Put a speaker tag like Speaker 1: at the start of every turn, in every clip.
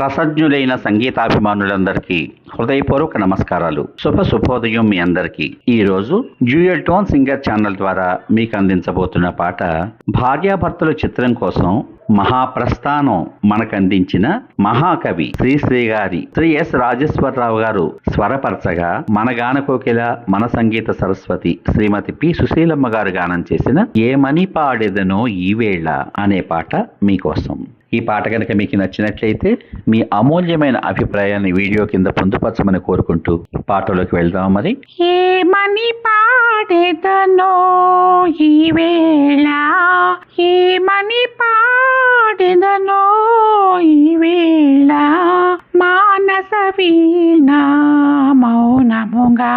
Speaker 1: రసజ్ఞులైన సంగీతాభిమానులందరికీ హృదయపూర్వక నమస్కారాలు. శుభ శుభోదయం మీ అందరికీ. ఈరోజు జ్యూయల్ టోన్ సింగర్ ఛానల్ ద్వారా మీకు అందించబోతున్న పాట భార్యాభర్తల చిత్రం కోసం మహాప్రస్థానం మనకు అందించిన మహాకవి శ్రీశ్రీ గారి శ్రీ ఎస్ రాజేశ్వరరావు గారు స్వరపరచగా మన గాన కోకిల మన సంగీత సరస్వతి శ్రీమతి పి సుశీలమ్మ గారు గానం చేసిన ఏమని పాడేదనో ఈవేళ అనే పాట మీకోసం. ఈ పాట కనుక మీకు నచ్చినట్లయితే మీ అమూల్యమైన అభిప్రాయాన్ని వీడియో కింద పొందుపరచమని కోరుకుంటూ పాటలోకి వెళ్దాం మరి.
Speaker 2: ఏమని పాడెదనో ఈ ఏమని పాడెదనో ఈవేళ మానస వీణ మౌనముగా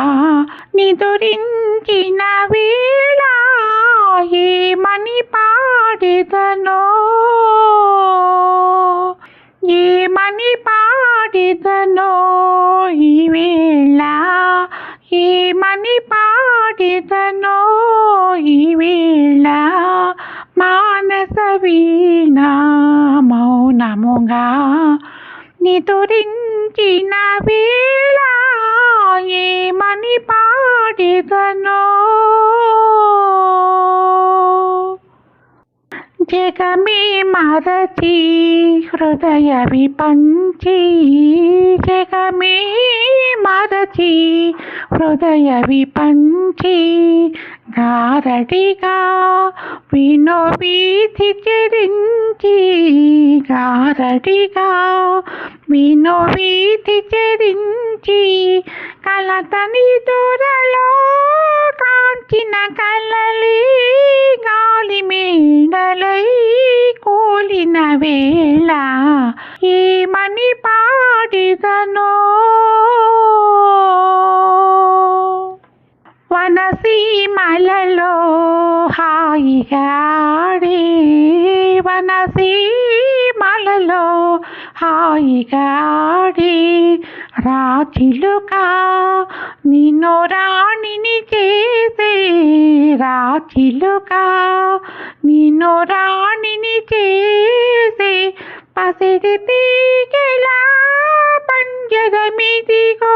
Speaker 2: నిదురించిన వీళ్ళ అని పాడిదనో ఈ వేళ? ఏమని పాడిదనో ఈ వేళ? మానస వీణ మౌనముగా నితురించిన వేళ? ఏమని పాడిదనో జగమే మరచి హృదయ విపంచి జగమే మరచి హృదయ విపంచి గారడిగా వినో వీధి చెరించి గారడిగా వినో వీధి చెరించి కలతని దూరలో కాంచిన కలలి కూలిన వేళ ఏమని పాడిదనో. వనసీమలలో హాయిగాడే వనసీమలలో హాయిగాడే రాచిలుక నిన్ను రాణిని చే రాచిలుక నిన్ను రాణిని చేసే పసిడి తీగలా పంజరమిదిగో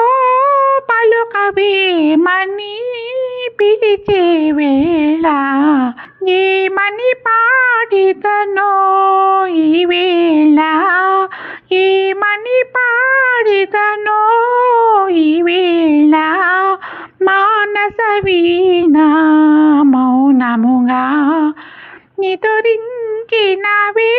Speaker 2: పలుకవేమని పిలిచే వేళ. ఏమని పాడిదనో ఈ వేళ? ఏమని పాడిదనో ఈ వేళ? మానస వీణ మౌనముగా నిదురించినవే